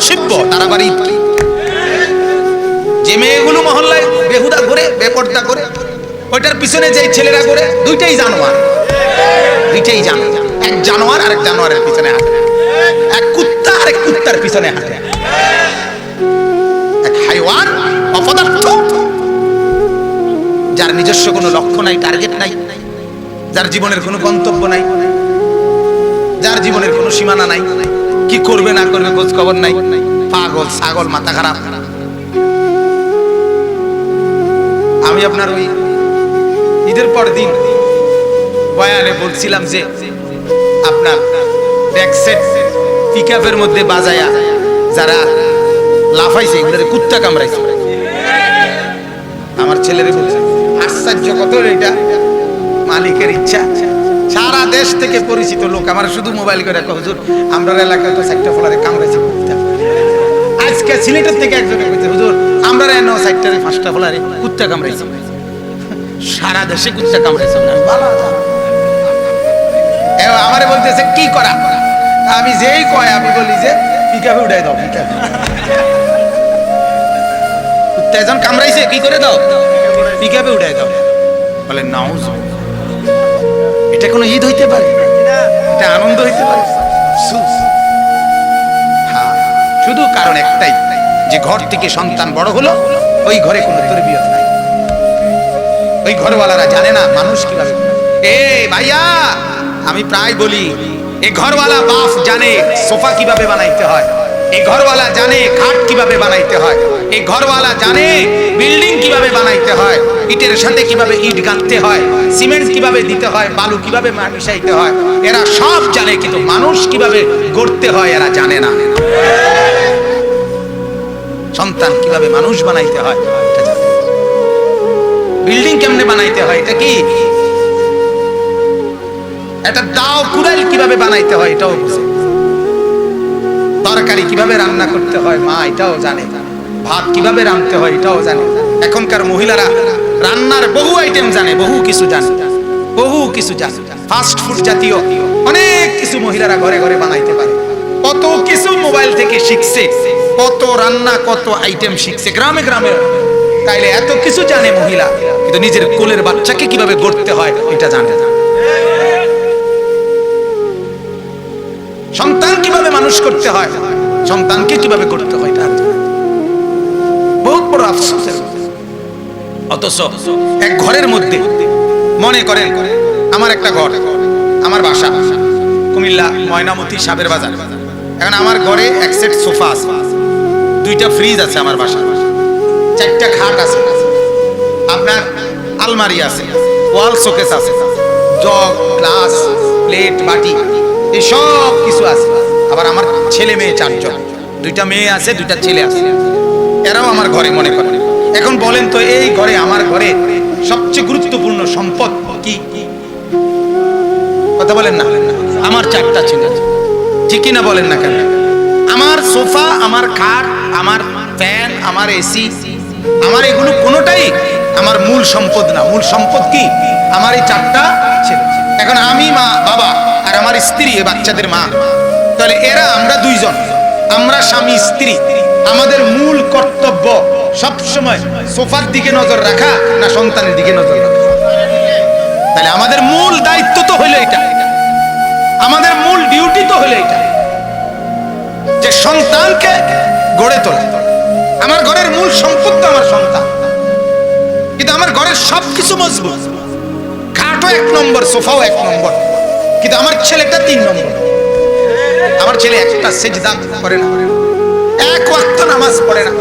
অসভ্য তারা ঈদ কি যে মেয়েগুলো মহল্লায় বেহুদা করে বেপর্দা করে, ওইটার পিছনে যে ছেলেরা করে দুইটাই জানোয়ার। দুইটাই জানোয়ার। এক জানোয়ার আর এক জানোয়ারের পিছনে হাঁটে। এক কুত্তা আর এক কুত্তার পিছনে হাঁটে। এক হাইওয়ান অপদার্থ। যার নিজস্ব কোনো লক্ষ্য নাই টার্গেট নাই। যার জীবনের কোনো গন্তব্য নাই। যার জীবনের কোনো সীমানা নাই। কি করবে না করবে খোঁজ খবর নাই। পাগল, ছাগল, মাথা খারাপ। আমি আপনার ওই ঈদের পর দিন বয়ানে বলছিলাম যে আপনার ব্যাকসেট পিকআপের মধ্যে বাজায়া যারা লাফাইছে, এগুলোর কুত্তা কামড়াইছে। আমার ছেলেরে বলছে, আশ্চর্য কত এটা। মালিকের ইচ্ছা। সারা দেশ থেকে পরিচিত লোক, আমার শুধু মোবাইল করে হুজুর, আমরা এলাকায় তো চারটা ফলারে কামড়াইছে আজকে সিলেটের থেকে একজনে কইছে, হুজুর, আমরা এনো চারটারে পাঁচটা ফলারে কুত্তা কামড়াইছে সারা দেশে কুত্তা কামড়াইছে আমারে বলতেছে, কি করা? আমি যেই কয়, আমি বলি যে, পিকাপে উঠাই দাও কুত্তা একজন কামড়াইছে, কি করে দাও? পিকাপে উঠাই দাও। বলে নাও কোনো ঈদ হইতে পারে। এটা আনন্দ হইতে পারে। শুধু কারণ একটাই, যে ঘর থেকে সন্তান বড় হলো, ওই ঘরে কোনো তরবিয়ত নাই। ওই ঘরওয়ালারা জানে না, মানুষ কীভাবে এ ভাইয়া, আমি প্রায় বলি, এ ঘরওয়ালা বাপ জানে সোফা কীভাবে বানাইতে হয়। এই ঘরওয়ালা জানে খাট কীভাবে বানাইতে হয়। এই ঘরওয়ালা জানে বিল্ডিং কীভাবে বানাইতে হয়। ইটের সাথে কীভাবে ইট গাঁথতে হয়। সিমেন্ট কীভাবে দিতে হয়। বালু কীভাবে মিশাইতে হয়। এরা সব জানে, কিন্তু মানুষ কীভাবে গড়তে হয় এরা জানে না। সন্তান কীভাবে মানুষ বানাইতে হয় বিল্ডিং কেমনে বানাইতে হয়, এটা কি? একটা দাও কুড়াল কীভাবে বানাইতে হয়, এটাও বুঝে। তরকারি কীভাবে রান্না করতে হয়, মা এটাও জানে। ভাত কীভাবে রাঁধতে হয়, এটাও জানে। এখনকার মহিলারা রান্নার বহু আইটেম জানে, বহু কিছু জানে। বহু কিছু জানে। ফাস্ট ফুড জাতীয় অনেক কিছু মহিলারা ঘরে ঘরে বানাইতে পারে। কত কিছু মোবাইল থেকে শিখছে, কত রান্না, কত আইটেম শিখছে, গ্রামে গ্রামে। তাইলে এত কিছু জানে মহিলা, কিন্তু নিজের কোলের বাচ্চাকে কীভাবে গড়তে হয়, এটা জানে না। সন্তান কীভাবে মানুষ করতে হয়? সন্তানকে কীভাবে করতে হয়? না। বহুত বড় ব্যাপার। অথচ এক ঘরের মধ্যে মনে করেন, আমার একটা ঘর, আমার বাসা, কুমিল্লা ময়নামতি সাবের বাজার। এখন আমার ঘরে এক সেট সোফা আছে, দুইটা ফ্রিজ আছে আমার বাসা চারটা খাট আছে। আপনার আলমারি আছে ওয়াল শোকেস আছে। জগ গ্লাস প্লেট বাটি। এই সব কিছু আছে। আবার আমার ছেলে মেয়ে চারজন। দুইটা মেয়ে আছে, দুইটা ছেলে আছে। এরাও আমার ঘরে মনে করে। এখন বলেন তো, এই ঘরে, আমার ঘরে সবচেয়ে গুরুত্বপূর্ণ সম্পদ কি? কথা বলেন না। আমার চারটা ছেলে আছে। ঠিক কিনা বলেন না কেন? আমার সোফা, আমার খাট, আমার ফ্যান, আমার এসি, আমার এগুলো কোনোটাই আমার মূল সম্পদ না। মূল সম্পদ কি? আমার এই চারটা ছেলে। এখন আমি মা, বাবা আর আমার স্ত্রী, এ বাচ্চাদের মা। তাহলে এরা আমরা দুইজন। আমরা স্বামী, স্ত্রী। আমাদের মূল কর্তব্য সব সময় সোফার দিকে নজর রাখা না সন্তানের দিকে নজর রাখা? তাহলে আমাদের মূল দায়িত্ব তো হলো এটা। আমাদের মূল ডিউটি তো হলো এটা। যে সন্তানকে গড়ে তোলা। আমার ঘরের মূল সম্পদ তো আমার সন্তান। কিন্তু আমার ঘরের সবকিছু মজবুত। খাটও এক নম্বর, সোফাও এক নম্বর। কিন্তু আমার ছেলেটা তিন নম্বর। আমার ছেলে একটা সেজদা করে না। এক ওয়াক্ত নামাজ পড়ে না।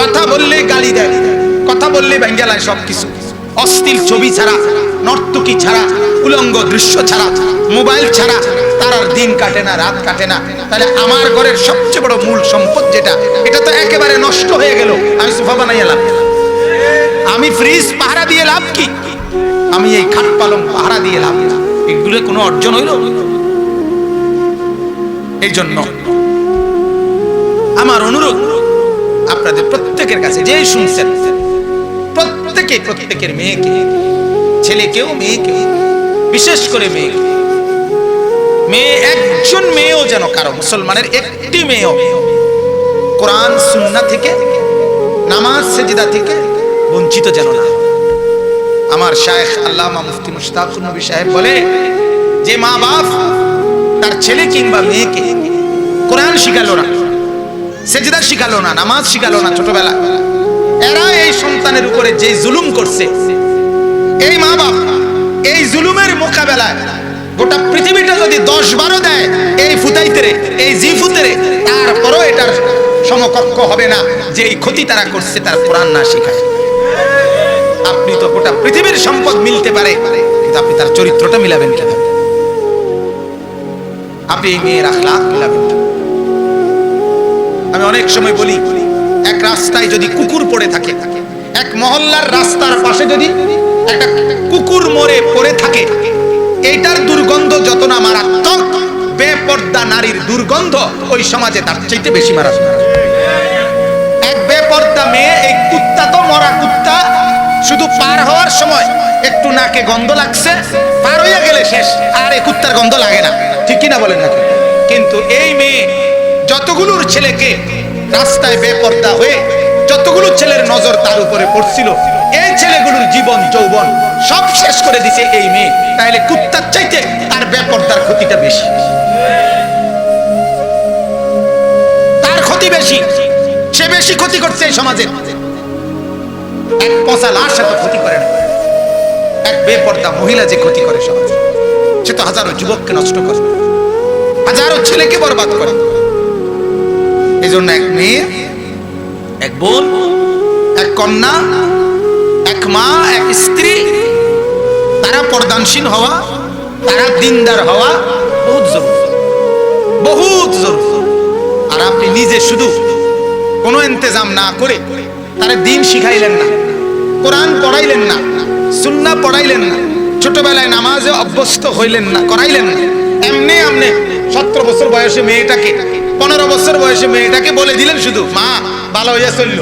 কথা বললে গালি দেয়। কথা বললে বেঙ্গালায় সব কিছু অস্থির ছবি ছাড়া, নর্তকী ছাড়া, উলঙ্গ দৃশ্য ছাড়া, মোবাইল ছাড়া, তার আর দিন কাটে না, রাত কাটে না। তাহলে আমার ঘরের সবচেয়ে বড় মূল সম্পদ যেটা, এটা তো একেবারে নষ্ট হয়ে গেল। আমি সোফা বানাই এলাম আমি ফ্রিজ পাহারা দিয়ে লাভ কি? আমি এই খাট পালং পাহারা দিয়ে লাভ কি? এগুলো কোনো অর্জন হইল এই জন্য আমার অনুরোধ, আপনাদের প্রত্যেকের কাছে যে শুনছেন, প্রত্যেকে প্রত্যেকের মেয়েকে, ছেলেকেও মেয়েকে, বিশেষ করে মেয়েকে, মেয়ে একজন মেয়েও যেন কারও, মুসলমানের একটি মেয়েও কোরআন, সুন্না থেকে, নামাজ, সেজদা থেকে বঞ্চিত যেন না। আমার শায়েখ আল্লামা মুফতি মুশতাকুর নবী সাহেব বলে, যে মা বাপ তার ছেলে কিংবা মেয়েকে কোরআন শিখালো না, সেজদা শিখালো না, নামাজ শিখালো না ছোটবেলা এরা এই সন্তানের উপরে যে জুলুম করছে, এই মা বাপ এই জুলুমের মোকাবেলায় গোটা পৃথিবীটা যদি দশ বারো দেয়, এই ফুতাইতেরে এই জি ফুতেরে তারপরও এটার সমকক্ষ হবে না যে এই ক্ষতি তারা করছে, তার কোরআন না শিখায়। আপনি তো গোটা পৃথিবীর সম্পদ মিলতে পারে, কিন্তু আপনি তার চরিত্রটা মিলাবেন কেন আপনি এই মেয়ের আখলাক মিলাবেন আমি অনেক সময় বলি, এক রাস্তায় যদি কুকুর পড়ে থাকে, এক মহল্লার রাস্তার পাশে যদি একটা কুকুর মরে পড়ে থাকে, এইটার দুর্গন্ধ যত না মারাত্মক, বেপর্দা নারীর দুর্গন্ধ ওই সমাজে তার চাইতে বেশি মারাত্মক। এক বেপর্দা মেয়ে, এই কুত্তা তো মরা কুত্তা শুধু পার হওয়ার সময় একটু নাকে গন্ধ লাগছে, পার হইয়া গেলে শেষ, আর কুত্তার গন্ধ লাগে না। ঠিক কিনা বলেন নাকি কিন্তু এই মেয়ে যতগুলোর ছেলেকে রাস্তায় বেপর্দা হয়ে যতগুলো ছেলের নজর তার উপরে পড়ছিল, এই ছেলেগুলোর জীবন, যৌবন সব শেষ করে দিছে এই মেয়ে। তাইলে কুত্তার চাইতে তার বেপর্দার ক্ষতিটা বেশি। তার ক্ষতি বেশি, সে বেশি ক্ষতি করছে এই সমাজের এক পচা লাশ এত ক্ষতি করে না। এক বেপর্দা মহিলা যে ক্ষতি করে সমাজে সে তো হাজারো যুবককে নষ্ট করে। হাজারো ছেলেকে বরবাদ করে। এই জন্য এক মেয়ে, এক বোন, এক কন্যা, এক মা, এক স্ত্রী, তারা পর্দানসীন হওয়া, তারা দিনদার হওয়া বহুত জরুরি। বহুত জরুরি। আর আপনি নিজে শুধু কোনো ইন্তজাম না করে তারা দিন শিখাইলেন না, কোরআন পড়াইলেন না, সুন্না পড়াইলেন না, ছোটবেলায় নামাজে অভ্যস্ত হইলেন না, করাইলেন না। এমনি এমনি সতেরো বছর বয়সে মেয়েটাকে, পনেরো বছর বয়সে মেয়েটাকে বলে দিলেন শুধু, মা ভালো হইয়া চলল।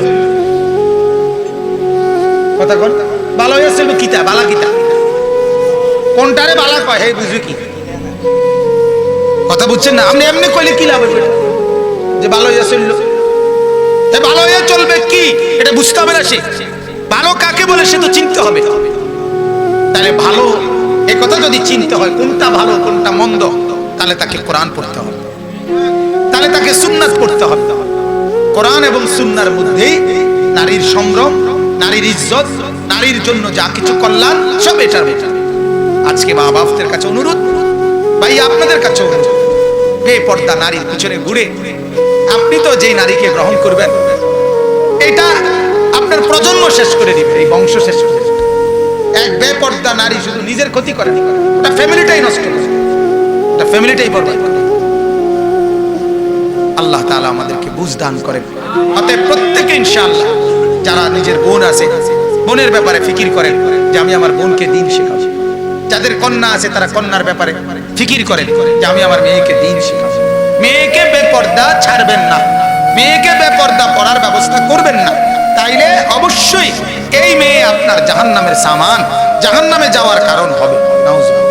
কথা কোন ভালো হইয়া চলল কিতা, বালা কিতা? কোনটারে বালা কয়? হে বুঝু কি? কথা বুঝছেন না? আপনি এমনি কইলে কি লাভ হইবে? যে ভালো হইয়া চলল। ভালো হয়ে চলবে কি? এটা বুঝতে হবে না সে। ভালো কাকে বলে সে তো চিনতে হবে। তাহলে ভালো এ কথা যদি চিনতে হয়, কোনটা ভালো, কোনটা মন্দ, তাহলে তাকে কোরআন পড়তে হবে। তাহলে তাকে সুন্নাত পড়তে হবে। কোরআন এবং সুন্নার মধ্যেই নারীর সম্ভ্রম, নারীর ইজ্জত, নারীর জন্য যা কিছু কল্যাণ, সব এটার মধ্যে আজকে মা বাপদের কাছে অনুরোধ, ভাই, আপনাদের কাছে অনুরোধ। বেপর্দা নারীর পিছনে ঘুরে আপনি তো যেই নারীকে গ্রহণ করবেন, এটা আপনার প্রজন্ম শেষ করে দিবে এই বংশ শেষ করে দিবে এক বেপর্দা নারী শুধু নিজের ক্ষতি করে ওটা ফ্যামিলিটাই নষ্ট করে ওটা ফ্যামিলিটাই বরবাদ করে আল্লাহ তাআলা আমাদেরকে বুঝ দান করেন। অতএব প্রত্যেকে ইনশাআল্লাহ, যারা নিজের বোন আছে, বোনের ব্যাপারে ফিকির করেন, যে আমি আমার বোনকে দিন শেখাবো। যাদের কন্যা আছে, তারা কন্যার ব্যাপারে ফিকির করেন, যে আমি আমার মেয়েকে দিন শেখাবো। মেয়েকে বেপর্দা ছাড়বেন না। মেয়েকে বেপর্দা পড়ার ব্যবস্থা করবেন না। তাইলে অবশ্যই এই মেয়ে আপনার জাহান নামের সামান জাহান নামে যাওয়ার কারণ হবে। নাউজুবিল্লাহ